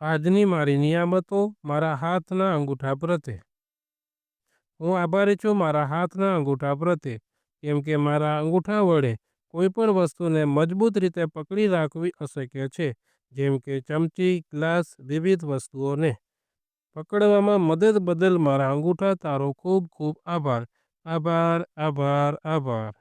આજની મારી નિયામતો મારા હાથના અંગૂઠા પ્રત્યે. હું આભારી છું મારા હાથના અંગૂઠા પ્રત્યે, કેમ કે મારા અંગૂઠા વડે કોઈપણ વસ્તુને મજબૂત રીતે પકડી રાખવી અશક્ય છે, જેમ કે ચમચી, ગ્લાસ, વિવિધ વસ્તુઓને. પકડવામાં મદદ બદલ મારા અંગૂઠા તારો ખૂબ ખૂબ આભાર. આભાર, આભાર, આભાર.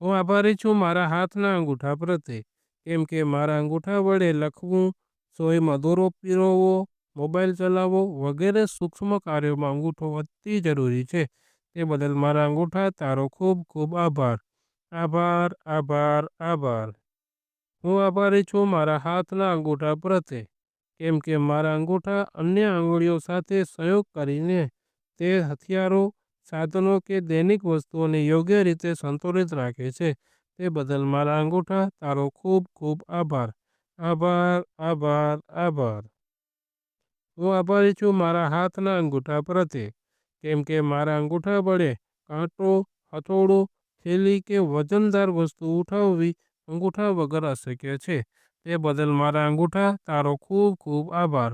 હું આભારી છું મારા હાથના અંગૂઠા પ્રત્યે, કેમ કે મારા અંગૂઠા વડે લખવું, સોયમાં દોરો પીરવવો, મોબાઈલ ચલાવવો વગેરે સૂક્ષ્મ કાર્યોમાં અંગૂઠો અતિ જરૂરી છે. તે બદલ મારા અંગૂઠા તારો ખૂબ ખૂબ આભાર. આભાર, આભાર, આભાર. હું આભારી છું મારા હાથના અંગૂઠા પ્રત્યે, કેમ કે મારા અંગૂઠા અન્ય આંગળીઓ સાથે સંયોગ કરીને તે હથિયારો, સાધનો કે દૈનિક વસ્તુઓને યોગ્ય રીતે સંતુલિત રાખે છે. તે બદલ મારા અંગૂઠા તારો ખૂબ ખૂબ આભાર. આભાર, આભાર, આભાર. હું આભારી છું મારા હાથના અંગૂઠા પ્રત્યે, કેમ કે મારા અંગૂઠા વડે કાંટો, હથોડો, થેલી કે વજનદાર વસ્તુ ઉઠાવવી અંગૂઠા વગર અશક્ય છે. તે બદલ મારા અંગૂઠા તારો ખૂબ ખૂબ આભાર.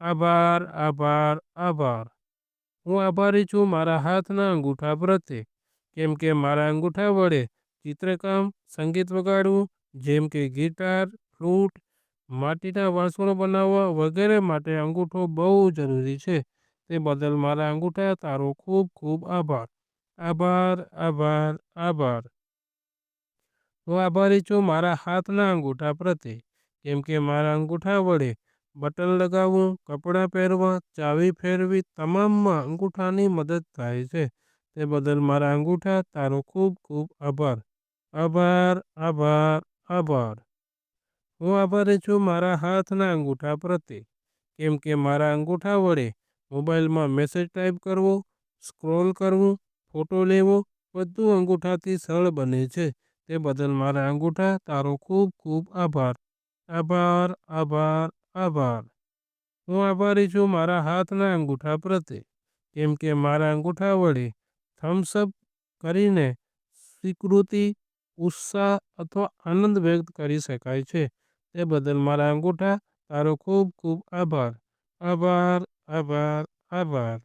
આભાર, આભાર, આભાર. હું આભારી છું મારા હાથના અંગૂઠા પ્રત્યે, કેમ કે મારા અંગૂઠા વડે ચિત્રકામ, સંગીત વગાડવું, જેમ કે ગિટાર, ફ્લૂટ, માટીના વાસણો બનાવવા વગેરે માટે અંગૂઠો બહુ જરૂરી છે. તે બદલ મારા અંગૂઠા તારો ખૂબ ખૂબ આભાર. આભાર, આભાર, આભાર. હું આભારી છું મારા હાથના અંગૂઠા પ્રત્યે, કેમ કે મારા અંગૂઠા વડે બટન લગાવવું, કપડાં પહેરવા, ચાવી ફેરવી તમામમાં અંગૂઠાની મદદ થાય છે. તે બદલ મારા અંગૂઠા તારો ખૂબ ખૂબ આભાર. આભાર, આભાર, આભાર. હું આભારી છું મારા હાથના અંગૂઠા પ્રત્યે, કેમ કે મારા અંગૂઠા વડે મોબાઈલમાં મેસેજ ટાઈપ કરવો, સ્ક્રોલ કરવું, ફોટો લેવો બધું અંગૂઠાથી સરળ બને છે. તે બદલ મારા અંગૂઠા તારો ખૂબ ખૂબ આભાર. આભાર, આભાર, આભાર. હું આભારી છું મારા હાથના અંગૂઠા પ્રત્યે, કેમ કે મારા અંગૂઠા વડે થમ્સ અપ કરીને સ્વીકૃતિ, ઉત્સાહ અથવા આનંદ વ્યક્ત કરી શકાય છે. તે બદલ મારા અંગૂઠા તારો ખૂબ ખૂબ આભાર. આભાર, આભાર, આભાર.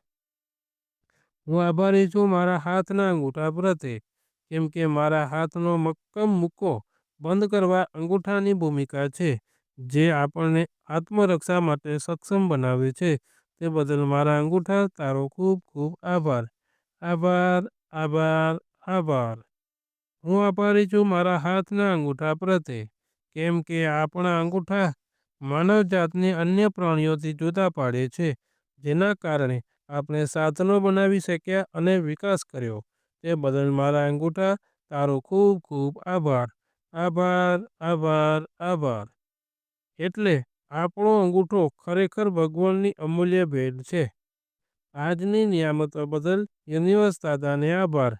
હું આભારી છું મારા હાથના અંગૂઠા પ્રત્યે, કેમ કે મારા હાથનો મક્કમ મૂકો બંધ કરવા અંગૂઠાની ભૂમિકા છે, જે આપણને આત્મરક્ષા માટે સક્ષમ બનાવે છે. તે બદલ મારા અંગૂઠા તારો ખૂબ ખૂબ આભાર. આભાર, આભાર, આભાર. હું આભારી છું મારા હાથના અંગૂઠા પ્રત્યે, કેમ કે આપણા અંગૂઠા માનવજાતને અન્ય પ્રાણીઓથી જુદા પાડે છે, જેના કારણે આપણે સાધનો બનાવી શક્યા અને વિકાસ કર્યો. તે બદલ મારા અંગૂઠા તારો ખૂબ ખૂબ આભાર. આભાર, આભાર, આભાર. એટલે આપણો અંગૂઠો ખરેખર ભગવાનની અમૂલ્ય ભેટ છે. આજની નિયામતો બદલ યુનિવર્સ દાદાને આભાર.